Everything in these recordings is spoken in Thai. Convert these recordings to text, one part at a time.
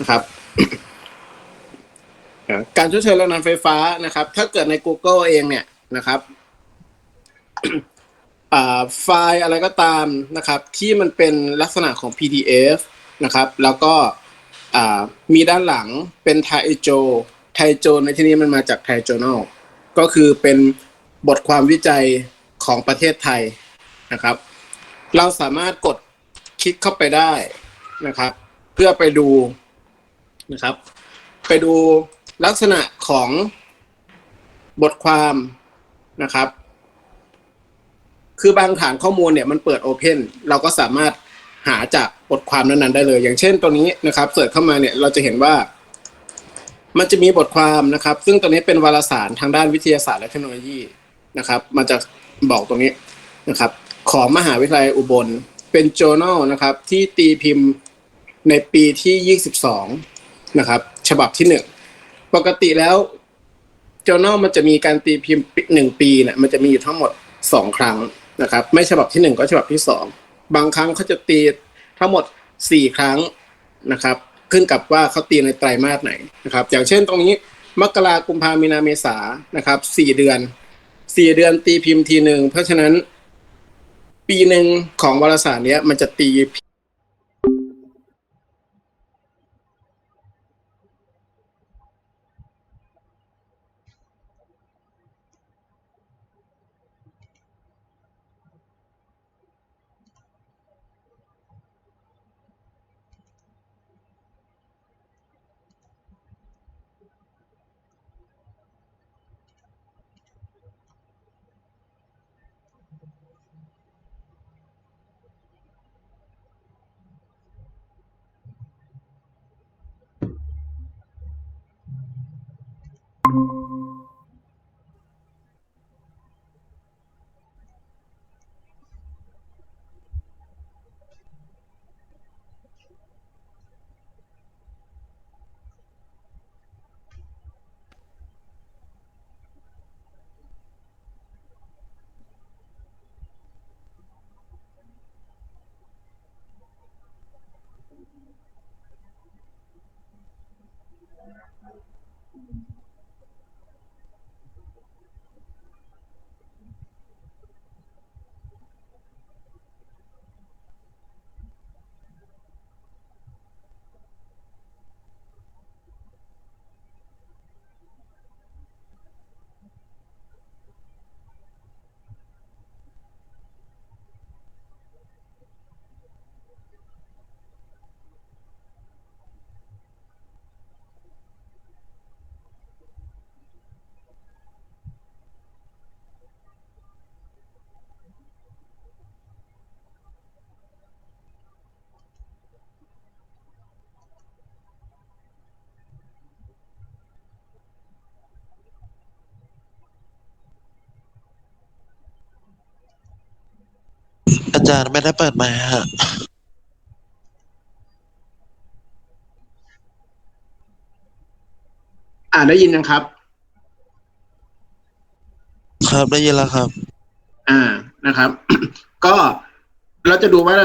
นะครับการชดเชยแรงงานไฟฟ้านะครับ ถ้าเกิดใน Google เองเนี่ยนะครับไฟล์อะไรก็ตามนะครับ ที่มันเป็นลักษณะของ PDF นะครับ แล้วก็มีด้านหลังเป็นไทโจไทโจในที่นี้มันมาจากไทโจนอลก็คือเป็นบทความวิจัยของประเทศไทยนะครับ เราสามารถกดคลิกเข้าไปได้นะครับ เพื่อไปดูนะครับ ไปดูลักษณะของบทความนะครับ คือบางฐานข้อมูลเนี่ยมันเปิดโอเพนเราก็สามารถหาจากบทความนั้นๆได้เลย อย่างเช่นตัวนี้นะครับเสิร์ชเข้ามาเนี่ยเราจะเห็นว่ามันจะมีบทความนะครับ ซึ่งตัวนี้เป็นวารสารทางด้านวิทยาศาสตร์และเทคโนโลยีนะครับ มันจะบอกตรงนี้นะครับ ของมหาวิทยาลัยอุบล เป็น journal นะครับ ที่ตีพิมพ์ ในปีที่ 22 นะครับ ฉบับที่หนึ่งปกติแล้ว journal มันจะมีการตีพิมพ์หนึ่งปีเนี่ยมันจะมีอยู่ทั้งหมดสองครั้งนะครับ ไม่ฉบับที่หนึ่งก็ฉบับที่สองบางครั้งเขาจะตีทั้งหมดสี่ครั้งนะครับ ขึ้นกับว่าเขาตีในไตรมาสไหนนะครับ อย่างเช่นตรงนี้มกรากุมภามีนาเมษานะครับสี่เดือนสี่เดือนตีพิมพ์ทีหนึ่งเพราะฉะนั้น ปีหนึ่งของวารสารเนี้ย มันจะตี อาจารย์ไม่ได้เปิดไมค์ฮะอ่านได้ยินนะครับ ครับได้ยินแล้วครับ อ่านะครับ ก็เราจะดูว่า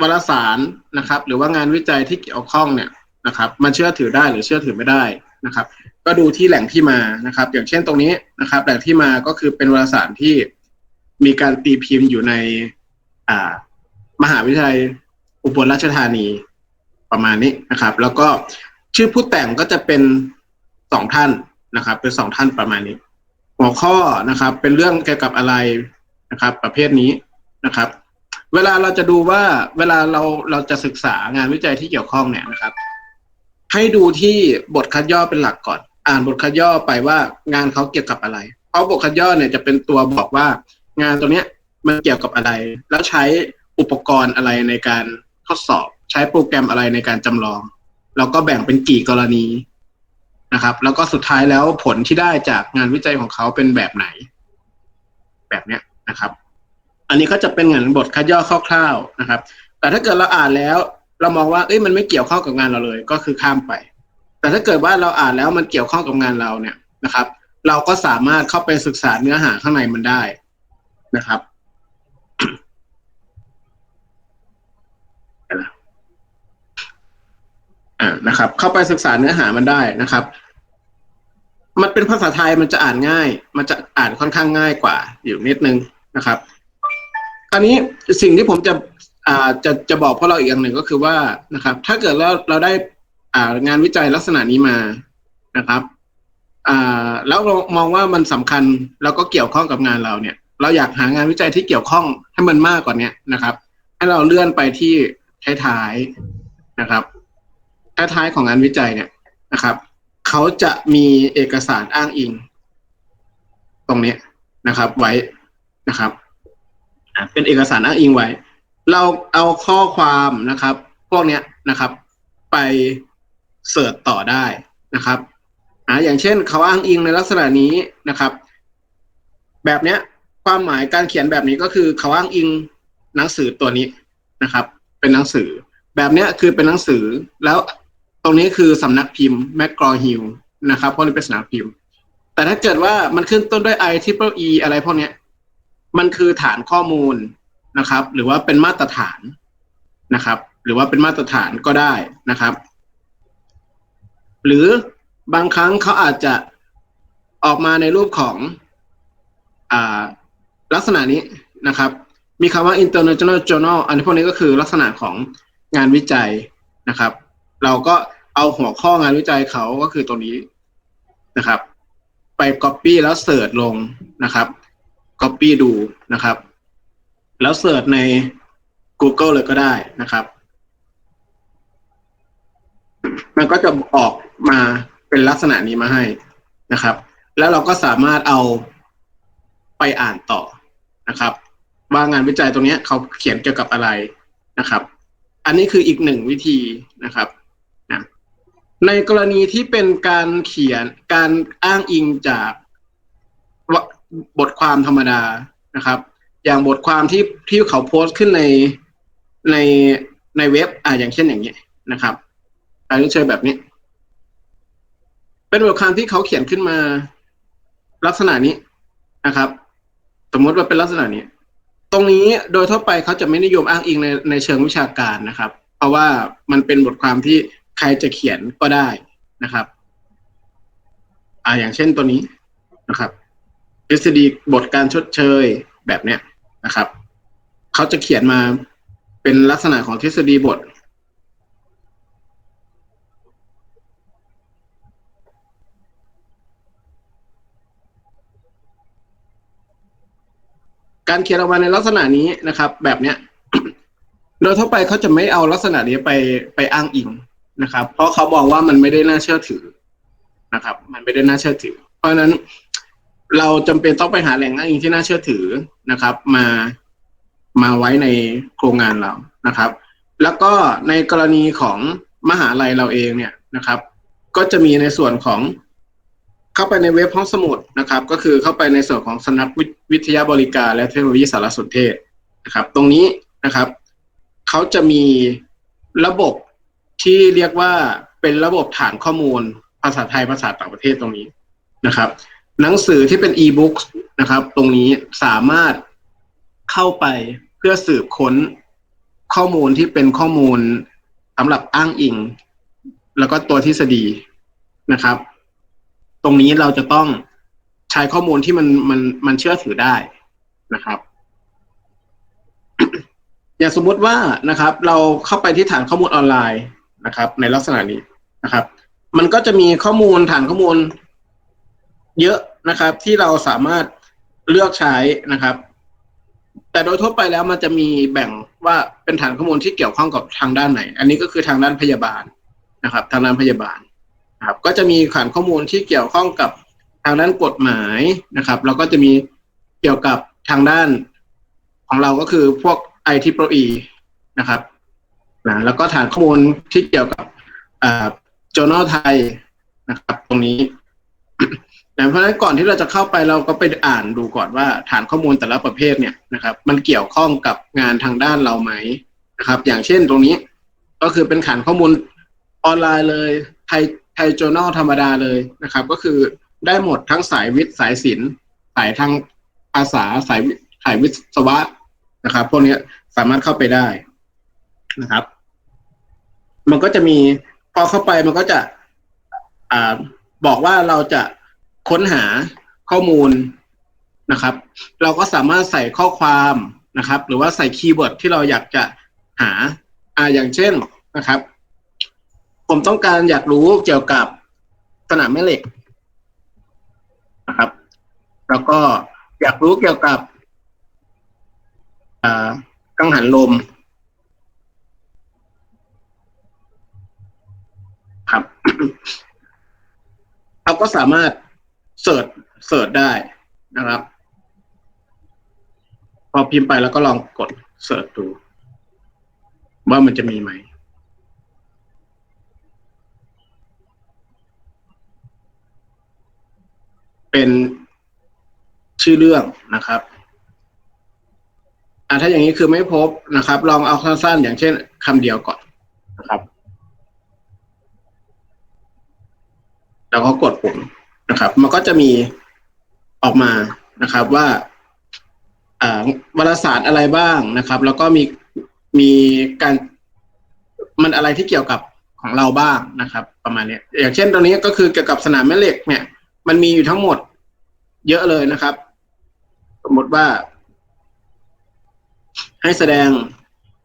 วารสารนะครับ หรือว่างานวิจัยที่เกี่ยวข้องเนี่ยนะครับ มันเชื่อถือได้หรือเชื่อถือไม่ได้นะครับ ก็ดูที่แหล่งที่มานะครับ อย่างเช่นตรงนี้นะครับ แหล่งที่มาก็คือเป็นวารสารที่มีการตีพิมพ์อยู่ใน อ่า มหาวิทยาลัยอุบลราชธานีประมาณนี้นะครับ แล้วก็ชื่อผู้แต่งก็จะเป็นสองท่านนะครับ เป็นสองท่านประมาณนี้ หัวข้อนะครับ เป็นเรื่องเกี่ยวกับอะไรนะครับ ประเภทนี้นะครับ เวลาเราจะดูว่าเวลาเราเราจะศึกษางานวิจัยที่เกี่ยวข้องเนี่ยนะครับ ให้ดูที่บทคัดย่อเป็นหลักก่อน อ่านบทคัดย่อไปว่างานเขาเกี่ยวกับอะไร เพราะบทคัดย่อเนี่ยจะเป็นตัวบอกว่างานตัวเนี้ย มันเกี่ยวกับอะไร แล้วใช้อุปกรณ์อะไรในการทดสอบ ใช้โปรแกรมอะไรในการจำลอง แล้วก็แบ่งเป็นกี่กรณีนะครับ แล้วก็สุดท้ายแล้วผลที่ได้จากงานวิจัยของเขาเป็นแบบไหน แบบเนี้ยนะครับ อันนี้ก็จะเป็นเหมือนบทคัดย่อคร่าวๆนะครับ แต่ถ้าเกิดเราอ่านแล้ว เรามองว่าเอ้ยมันไม่เกี่ยวข้องกับงานเราเลย ก็คือข้ามไป แต่ถ้าเกิดว่าเราอ่านแล้วมันเกี่ยวข้องกับงานเราเนี่ยนะครับ เราก็สามารถเข้าไปศึกษาเนื้อหาข้างในมันได้นะครับ อ่านะครับ เข้าไปศึกษาเนื้อหามันได้นะครับ มันเป็นภาษาไทยมันจะอ่านง่าย มันจะอ่านค่อนข้างง่ายกว่า อยู่นิดนึงนะครับคราวนี้สิ่งที่ผมจะอ่าจะจะบอกพวกเราอีกอย่างหนึ่งก็คือว่านะครับ ถ้าเกิดเราเราได้อ่างานวิจัยลักษณะนี้มานะครับอ่าแล้วเรามองว่ามันสำคัญแล้วก็เกี่ยวข้องกับงานเราเนี่ย เราอยากหางานวิจัยที่เกี่ยวข้องให้มันมากกว่าเนี้ยนะครับ ให้เราเลื่อนไปที่ท้ายๆนะครับ ท้ายๆของงานวิจัยเนี่ยนะครับเขาจะมีเอกสารอ้างอิง ตรงนี้นะครับ ไว้นะครับเป็นเอกสารอ้างอิงไว้ เราเอาข้อความนะครับ พวกเนี้ยนะครับ ไปเสิร์ชต่อได้นะครับอ่าอย่างเช่นเขาอ้างอิงในลักษณะนี้นะครับ แบบเนี้ยความหมายการเขียนแบบนี้ก็คือเขาอ้างอิงหนังสือตัวนี้นะครับ เป็นหนังสือ แบบเนี้ยคือเป็นหนังสือแล้ว ตรงนี้คือสำนักพิมพ์แม g กรอฮิลนะครับเพราะนี่เป็นสำนักพิมพ์ แต่ถ้าเกิดว่ามันขึ้นต้นด้วย i t r i p l e อะไรพวกนี้มันคือฐานข้อมูลนะครับ หรือว่าเป็นมาตรฐานนะครับ หรือว่าเป็นมาตรฐานก็ได้นะครับ หรือบางครั้งเขาอาจจะออกมาในรูปของอ่าลักษณะนี้นะครับ มีคำว่า international journal อันนี้พวกนี้ก็คือลักษณะของงานวิจัยนะครับ เราก็ เอาหัวข้องานวิจัยเขาก็คือตัวนี้นะครับ ไป copy แล้วเสิร์ชลงนะครับ copy ดูนะครับ แล้วเสิร์ชใน Google เลยก็ได้นะครับ มันก็จะออกมาเป็นลักษณะนี้มาให้นะครับ แล้วเราก็สามารถเอาไปอ่านต่อนะครับ ว่างานวิจัยตรงนี้เขาเขียนเกี่ยวกับอะไรนะครับ อันนี้คืออีกหนึ่งวิธีนะครับ ในกรณีที่เป็นการเขียนการอ้างอิงจากบทความธรรมดานะครับ อย่างบทความที่ที่เขาโพสต์ขึ้นในในในเว็บอ่าอย่างเช่นอย่างนี้นะครับอันนี้เชิญแบบนี้ เป็นบทความที่เขาเขียนขึ้นมา ลักษณะนี้นะครับ สมมติว่าเป็นลักษณะนี้ ตรงนี้โดยทั่วไปเขาจะไม่นิยมอ้างอิงในในเชิงวิชาการนะครับ เพราะว่ามันเป็นบทความที่ ใครจะเขียนก็ได้นะครับอ่าอย่างเช่นตัวนี้นะครับทฤษฎีบทการชดเชยแบบเนี้ยนะครับเขาจะเขียนมาเป็นลักษณะของทฤษฎีบท การเขียนออกมาในลักษณะนี้นะครับ แบบเนี้ย โดยทั่วไปเขาจะไม่เอาลักษณะนี้ไปไปอ้างอิง นะครับ เพราะเขาบอกว่ามันไม่ได้น่าเชื่อถือนะครับ มันไม่ได้น่าเชื่อถือ เพราะฉะนั้นเราจำเป็นต้องไปหาแหล่งอ้างอิงที่น่าเชื่อถือนะครับ มามาไว้ในโครงงานเรานะครับ แล้วก็ในกรณีของมหาลัยเราเองเนี่ยนะครับ ก็จะมีในส่วนของเข้าไปในเว็บห้องสมุดนะครับ ก็คือเข้าไปในส่วนของสนักวิทยาบริการและเทคโนโลยีสารสนเทศนะครับ ตรงนี้นะครับ เขาจะมีระบบ ที่เรียกว่าเป็นระบบฐานข้อมูล ภาษาไทยภาษาต่างประเทศตรงนี้นะครับ หนังสือที่เป็น e-book นะครับ ตรงนี้สามารถเข้าไปเพื่อสืบค้นข้อมูลที่เป็นข้อมูลสำหรับอ้างอิง แล้วก็ตัวทฤษฎีนะครับ ตรงนี้เราจะต้องใช้ข้อมูลที่มันมันมันเชื่อถือได้นะครับอย่างสมมุติว่านะครับ เราเข้าไปที่ฐานข้อมูลออนไลน์ นะครับ ในลักษณะนี้นะครับ มันก็จะมีข้อมูลฐานข้อมูล เยอะนะครับ ที่เราสามารถเลือกใช้นะครับ แต่โดยทั่วไปแล้วมันจะมีแบ่งว่าเป็นฐานข้อมูลที่เกี่ยวข้องกับทางด้านไหน อันนี้ก็คือทางด้านพยาบาลนะครับ ทางด้านพยาบาลนะครับ ก็จะมีฐานข้อมูลที่เกี่ยวข้องกับทางด้านกฎหมายนะครับแล้วก็จะมีเกี่ยวกับทางด้านของเราก็คือพวก i t p r o e นะครับ นะแล้วก็ฐานข้อมูลที่เกี่ยวกับอ่า journal ไทยนะครับ ตรงนี้นะเพราะฉะนั้นก่อนที่เราจะเข้าไปเราก็ไปอ่านดูก่อนว่าฐานข้อมูลแต่ละประเภทเนี่ยนะครับ มันเกี่ยวข้องกับงานทางด้านเราไหมนะครับ อย่างเช่นตรงนี้ก็คือเป็นฐานข้อมูลออนไลน์เลยไทยไทย journal ธรรมดาเลยนะครับ ก็คือได้หมดทั้งสายวิทย์สายศิลป์สายทางภาษาสายวิสายวิศวะนะครับ พวกนี้สามารถเข้าไปได้นะครับ มันก็จะมีพอเข้าไปมันก็จะอ่าบอกว่าเราจะค้นหาข้อมูลนะครับ เราก็สามารถใส่ข้อความนะครับ หรือว่าใส่คีย์เวิร์ดที่เราอยากจะหาอ่าอย่างเช่นนะครับ ผมต้องการอยากรู้เกี่ยวกับสนามแม่เหล็กนะครับ แล้วก็อยากรู้เกี่ยวกับกังหันลม เราก็สามารถเสิร์ชเสิร์ชได้นะครับ พอพิมพ์ไปแล้วก็ลองกดเสิร์ชดู ว่ามันจะมีไหมเป็นชื่อเรื่องนะครับอ่าถ้าอย่างนี้คือไม่พบนะครับ ลองเอาสั้นๆอย่างเช่นคำเดียวก่อนนะครับ แล้วก็กดปุ่มนะครับ มันก็จะมีออกมานะครับว่าอ่าวารสารอะไรบ้างนะครับ แล้วก็มีมีการมันอะไรที่เกี่ยวกับของเราบ้างนะครับ ประมาณนี้อย่างเช่นตรงนี้ก็คือเกี่ยวกับสนามแม่เหล็กเนี่ย มันมีอยู่ทั้งหมดเยอะเลยนะครับ สมมติว่า ให้แสดง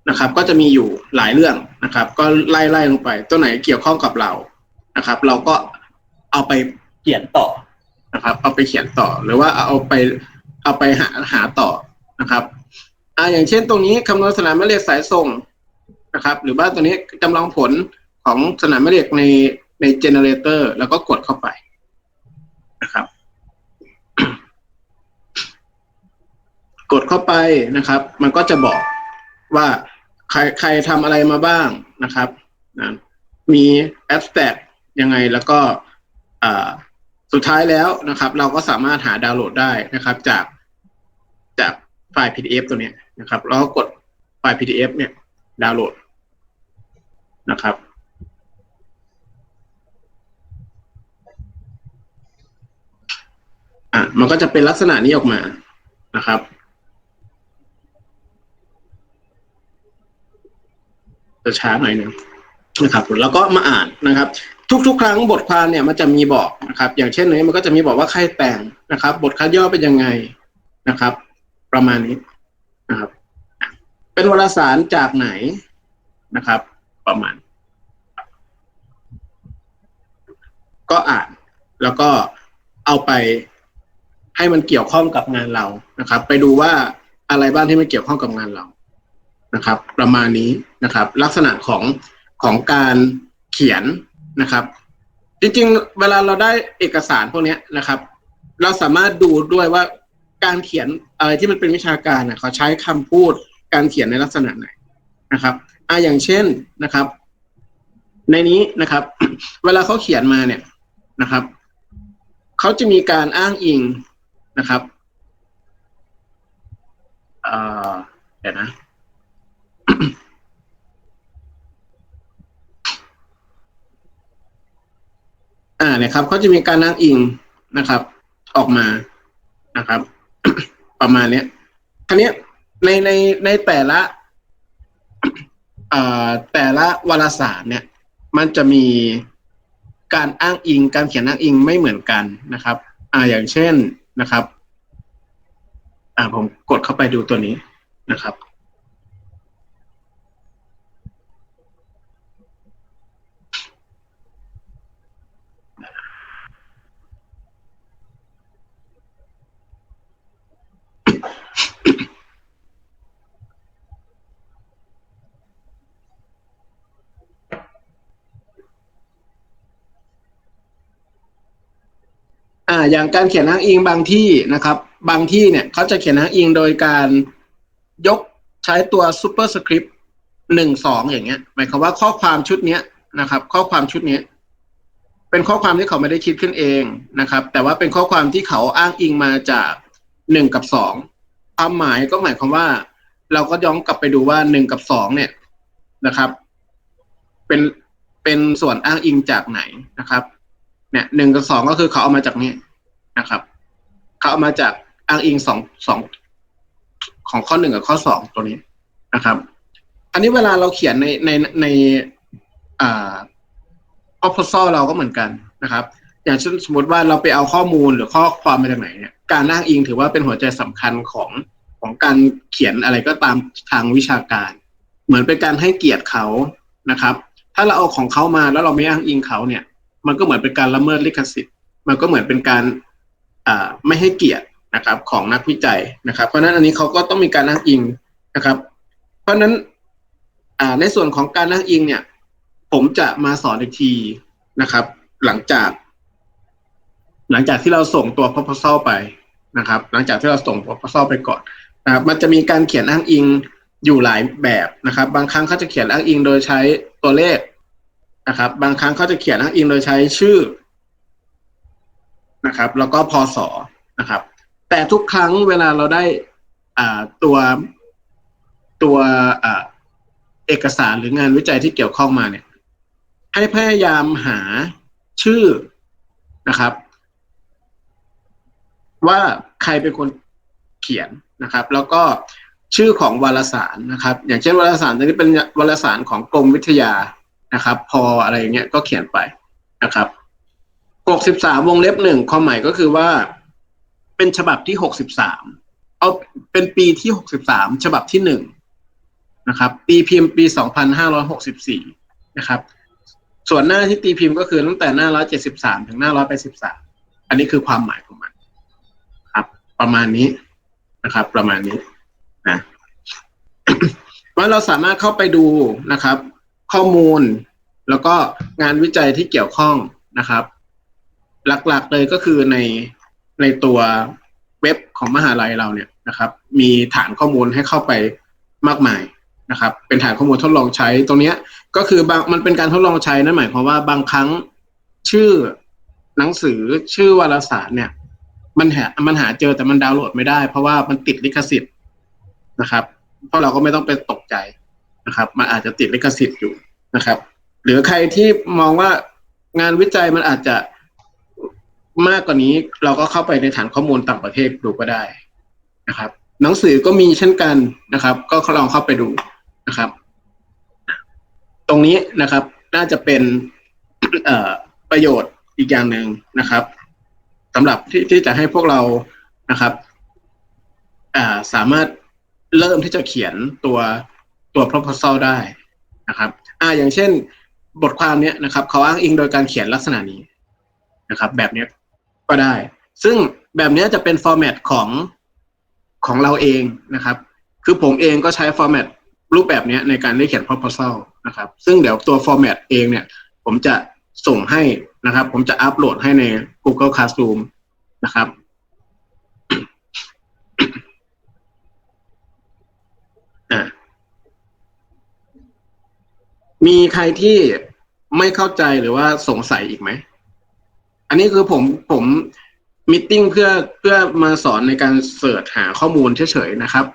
นะครับ ก็จะมีอยู่หลายเรื่องนะครับ ก็ไล่ไล่ลงไป ตัวไหนเกี่ยวข้องกับเรานะครับ เราก็ เอาไปเขียนต่อนะครับ เอาไปเขียนต่อหรือว่าเอาไปเอาไปหาหาต่อนะครับอ่าอย่างเช่นตรงนี้คำนวณสนามแม่เหล็กสายส่งนะครับ หรือว่าตัวนี้จำลองผลของสนามแม่เหล็กในในเจเนเรเตอร์แล้วก็กดเข้าไปนะครับ กดเข้าไปนะครับ มันก็จะบอกว่าใครใครทำอะไรมาบ้างนะครับนะมีแอ s แ r กยังไงแล้วก็ สุดท้ายแล้วนะครับ เราก็สามารถหาดาวน์โหลดได้นะครับ จากจากไฟล์ PDF ตัวนี้นะครับแล้วก็กดไฟล์ PDF เนี่ยดาวน์โหลดนะครับอะมันก็จะเป็นลักษณะนี้ออกมานะครับจะช้าหน่อยนึงนะครับ แล้วก็มาอ่านนะครับ ทุกๆ ครั้งบทความเนี่ยมันจะมีบอกนะครับ อย่างเช่นนี้มันก็จะมีบอกว่าใครแต่งนะครับ บทคัดย่อเป็นยังไงนะครับ ประมาณนี้นะครับ เป็นวารสารจากไหนนะครับ ประมาณ ก็อ่านแล้วก็เอาไปให้มันเกี่ยวข้องกับงานเรานะครับ ไปดูว่าอะไรบ้างที่มันเกี่ยวข้องกับงานเรานะครับ ประมาณนี้นะครับ ลักษณะของของการเขียน นะครับ จริงๆ เวลาเราได้เอกสารพวกนี้นะครับ เราสามารถดูด้วยว่าการเขียนอะไรที่มันเป็นวิชาการน่ะเขาใช้คำพูดการเขียนในลักษณะไหนนะครับอ่าอย่างเช่นนะครับ ในนี้นะครับ เวลาเขาเขียนมาเนี่ยนะครับเขาจะมีการอ้างอิงนะครับอ่อเดี๋ยวนะ อ่าเนี่ยครับเขาจะมีการอ้างอิงนะครับ ออกมานะครับ ประมาณเนี้ยทีนี้ในในในแต่ละอ่าแต่ละวารสารเนี่ย มันจะมีการอ้างอิง การเขียนอ้างอิงไม่เหมือนกันนะครับ อ่าอย่างเช่นนะครับ อ่าผมกดเข้าไปดูตัวนี้นะครับ อ่าอย่างการเขียนอ้างอิงบางที่นะครับ บางที่เนี่ยเขาจะเขียนอ้างอิงโดยการยกใช้ตัว super script หนึ่งสองอย่างเงี้ย หมายความว่าข้อความชุดเนี้ยนะครับ ข้อความชุดเนี้ยเป็นข้อความที่เขาไม่ได้คิดขึ้นเองนะครับ แต่ว่าเป็นข้อความที่เขาอ้างอิงมาจากหนึ่งกับสองความหมายก็หมายความว่า เราก็ย้อนกลับไปดูว่าหนึ่งกับสองเนี่ยนะครับ เป็นเป็นส่วนอ้างอิงจากไหนนะครับ เนี่ยหนึ่งกับสองก็คือเขาเอามาจากนี่ นะครับเขาเอามาจากอ้างอิงสองสองของข้อหนึ่งกับข้อสองตัวนี้นะครับ อันนี้เวลาเราเขียนในในในอ่า proposal เราก็เหมือนกันนะครับ อย่างเช่นสมมติว่าเราไปเอาข้อมูลหรือข้อความมาจากไหนเนี่ยการอ้างอิงถือว่าเป็นหัวใจสำคัญของของการเขียนอะไรก็ตามทางวิชาการ เหมือนเป็นการให้เกียรติเขานะครับ ถ้าเราเอาของเขามาแล้วเราไม่อ้างอิงเขาเนี่ย มันก็เหมือนเป็นการละเมิดลิขสิทธิ์ มันก็เหมือนเป็นการ ไม่ให้เกียรตินะครับของนักวิจัยนะครับ เพราะนั้นอันนี้เขาก็ต้องมีการอ้างอิงนะครับ เพราะนั้นในส่วนของการอ้างอิงเนี่ย ผมจะมาสอนอีกทีนะครับ หลังจาก หลังจากที่เราส่งตัว proposal ไปนะครับ หลังจากที่เราส่ง proposal ไปก่อนนะครับมันจะมีการเขียนอ้างอิงอยู่หลายแบบนะครับ บางครั้งเขาจะเขียนอ้างอิงโดยใช้ตัวเลขนะครับ บางครั้งเขาจะเขียนอ้างอิงโดยใช้ชื่อ นะครับ แล้วก็พศนะครับ แต่ทุกครั้งเวลาเราได้ตัวตัวอเอกสารหรืองานวิจัยที่เกี่ยวข้องมาเนี่ย ให้พยายามหาชื่อนะครับ ว่าใครเป็นคนเขียนนะครับ แล้วก็ชื่อของวารสารนะครับ อย่างเช่นวารสารตัวนี้เป็นวารสารของกรมวิทยานะครับ พออะไรอย่างเงี้ยก็เขียนไปนะครับ หกสิบสามวงเล็บหนึ่งความหมายก็คือว่า เป็นฉบับที่หกสิบสามเอาเป็นปีที่หกสิบสามฉบับที่หนึ่งนะครับปีพิมพ์ปีสองพันห้าร้อยหกสิบสี่นะครับ ส่วนหน้าที่ตีพิมพ์ก็คือตั้งแต่หน้าร้อยเจ็ดสิบสามถึงหน้าร้อยแปดสิบสามอันนี้คือความหมายของมัน ครับ ประมาณนี้นะครับ ประมาณนี้นะว่าเราสามารถเข้าไปดูนะครับ ข้อมูลแล้วก็งานวิจัยที่เกี่ยวข้องนะครับ หลักๆเลยก็คือในในตัวเว็บของมหาลัยเราเนี่ยนะครับ มีฐานข้อมูลให้เข้าไปมากมายนะครับ เป็นฐานข้อมูลทดลองใช้ตรงนี้ก็คือบางมันเป็นการทดลองใช้นั่นหมายความว่าบางครั้งชื่อหนังสือชื่อวารสารเนี่ย มันหามันหาเจอแต่มันดาวน์โหลดไม่ได้ เพราะว่ามันติดลิขสิทธิ์นะครับเพราะเราก็ไม่ต้องไปตกใจนะครับ มันอาจจะติดลิขสิทธิ์อยู่นะครับ หรือใครที่มองว่างานวิจัยมันอาจจะ มากกว่านี้เราก็เข้าไปในฐานข้อมูลต่างประเทศดูก็ได้นะครับ หนังสือก็มีเช่นกันนะครับ ก็ลองเข้าไปดูนะครับ ตรงนี้นะครับ น่าจะเป็นเอ่อประโยชน์อีกอย่างหนึ่งนะครับสำหรับที่ที่จะให้พวกเรานะครับอ่าสามารถเริ่มที่จะเขียนตัวตัว proposal ได้นะครับ อ่าอย่างเช่นบทความเนี้ยนะครับ เขาอ้างอิงโดยการเขียนลักษณะนี้นะครับ แบบเนี้ย ก็ได้ ซึ่งแบบนี้จะเป็นฟอร์แมตของของเราเองนะครับ คือผมเองก็ใช้ฟอร์แมตรูปแบบนี้ในการได้เขียน proposal นะครับ ซึ่งเดี๋ยวตัวฟอร์แมตเองเนี่ย ผมจะส่งให้นะครับ ผมจะอัปโหลดให้ใน Google Classroom นะครับมีใครที่ไม่เข้าใจหรือว่าสงสัยอีกไหม อันนี้คือผมผมมิทติ้งเพื่อเพื่อมาสอนในการเสิร์ชหาข้อมูลเฉยๆนะครับ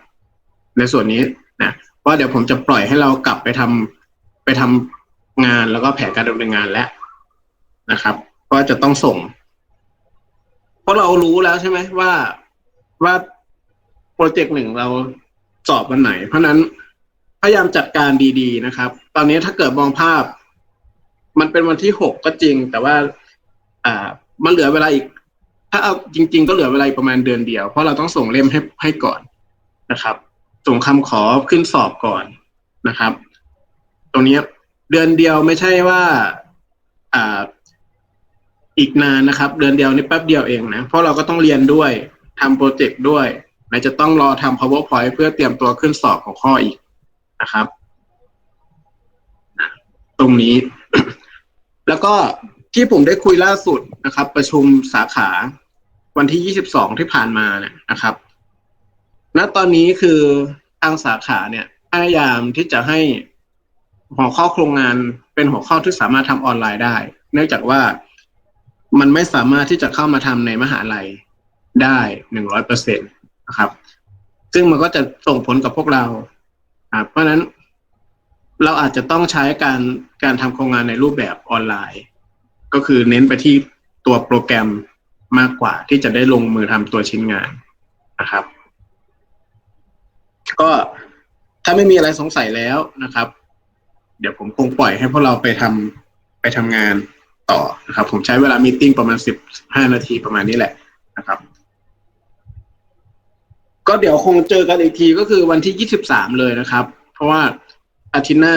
ในส่วนนี้นะว่าเดี๋ยวผมจะปล่อยให้เรากลับไปทำไปทำงานแล้วก็แผนการดำเนินงานแล้วนะครับ ก็จะต้องส่ง เพราะเรารู้แล้วใช่ไหมว่าว่าโปรเจกต์หนึ่งเราสอบวันไหน เพราะนั้นพยายามจัดการดี ๆ นะครับ ตอนนี้ถ้าเกิดมองภาพ มันเป็นวันที่หกก็จริง แต่ว่า อ่า มันเหลือเวลาอีก ถ้าเอาจริง ๆ ก็เหลือเวลาอีกประมาณเดือนเดียว เพราะเราต้องส่งเล่มให้ให้ก่อนนะครับ ส่งคำขอขึ้นสอบก่อนนะครับ ตรงนี้เดือนเดียวไม่ใช่ว่า อ่า อีกนานนะครับ เดือนเดียวนี่แป๊บเดียวเองนะ เพราะเราก็ต้องเรียนด้วยทำโปรเจกต์ด้วยไหนจะต้องรอทำ powerpoint เพื่อเตรียมตัวขึ้นสอบของข้ออีกนะครับ ตรงนี้ แล้วก็ ที่ผมได้คุยล่าสุดนะครับ ประชุมสาขาวันที่ 22 ที่ผ่านมาเนี่ยนะครับ ณตอนนี้คือทางสาขาเนี่ยพยายามที่จะให้หัวข้อโครงงานเป็นหัวข้อที่สามารถทำออนไลน์ได้ เนื่องจากว่ามันไม่สามารถที่จะเข้ามาทำในมหาลัยได้หนึ่งร้อยเปอร์เซ็นตนะครับ ซึ่งมันก็จะส่งผลกับพวกเราอ่าเพราะฉะนั้นเราอาจจะต้องใช้การการทำโครงงานในรูปแบบออนไลน์ ก็คือเน้นไปที่ตัวโปรแกรมมากกว่าที่จะได้ลงมือทำตัวชิ้นงานนะครับ ก็ถ้าไม่มีอะไรสงสัยแล้วนะครับ เดี๋ยวผมคงปล่อยให้พวกเราไปทำไปทำงานต่อนะครับ ผมใช้เวลามีตติ้งประมาณสิบห้านาทีประมาณนี้แหละนะครับ ก็เดี๋ยวคงเจอกันอีกทีก็คือวันที่ยี่สิบสามเลยนะครับ เพราะว่าอาทิตย์หน้า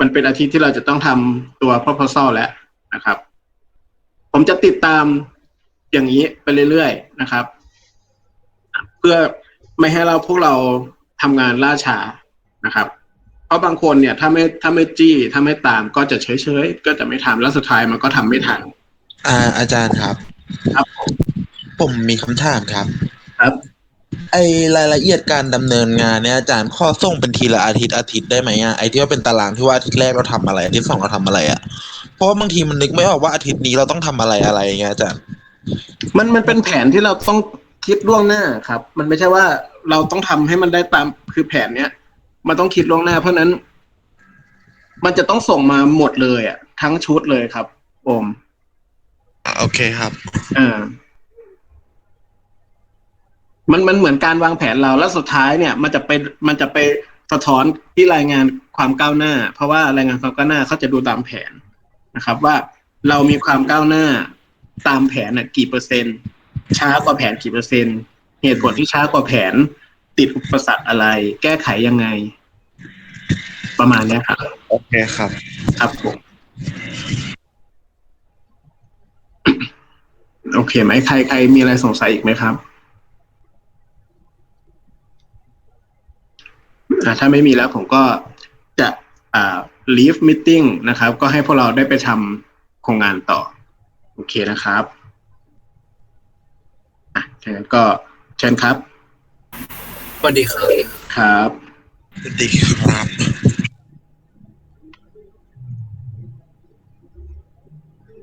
มันเป็นอาทิตย์ที่เราจะต้องทำตัว proposal แล้ว นะครับ ผมจะติดตามอย่างนี้ไปเรื่อยๆนะครับ เพื่อไม่ให้เราพวกเราทำงานล่าช้านะครับ เพราะบางคนเนี่ยถ้าไม่ถ้าไม่จี้ถ้าไม่ตามก็จะเฉยๆก็จะไม่ทำแล้วสุดท้ายมันก็ทำไม่ทันอ่า อาจารย์ครับ ครับ ผมผมมีคำถามครับ ครับ ไอรายละเอียดการดำเนินงานเนี่ยอาจารย์ข้อส่งเป็นทีละอาทิตย์อาทิตย์ได้ไหมอะไอที่ว่าเป็นตารางที่ว่าอาทิตย์แรกเราทำอะไรอาทิตย์สองเราทำอะไรอะ เพราะว่าบางทีมันนึกไม่ออกว่าอาทิตย์นี้เราต้องทำอะไรอะไรอย่างเงี้ยอาจารย์มันมันเป็นแผนที่เราต้องคิดล่วงหน้าครับ มันไม่ใช่ว่าเราต้องทำให้มันได้ตามคือแผนเนี้ยมันต้องคิดล่วงหน้า เพราะฉะนั้น มันจะต้องส่งมาหมดเลยอะ ทั้งชุดเลยครับโอมอ่าโอเคครับอ่ามันมันเหมือนการวางแผนเราแล้วสุดท้ายเนี่ย มันจะไปมันจะไปสะท้อนที่รายงานความก้าวหน้า เพราะว่ารายงานความก้าวหน้าเขาจะดูตามแผน นะครับ ว่าเรามีความก้าวหน้าตามแผนน่ะกี่เปอร์เซ็นต์ ช้ากว่าแผนกี่เปอร์เซ็นต์ เหตุผลที่ช้ากว่าแผน ติดอุปสรรคอะไร แก้ไขยังไง ประมาณเนี้ยครับโอเคครับ ครับผมโอเคไหมใครใครมีอะไรสงสัยอีกไหมครับอ่าถ้าไม่มีแล้วผมก็จะอ่า leave meeting นะครับ ก็ให้พวกเราได้ไปทำโครงงานต่อ โอเคนะครับอะถ้างั้นก็เชิญครับ สวัสดีครับ ครับ สวัสดีครับ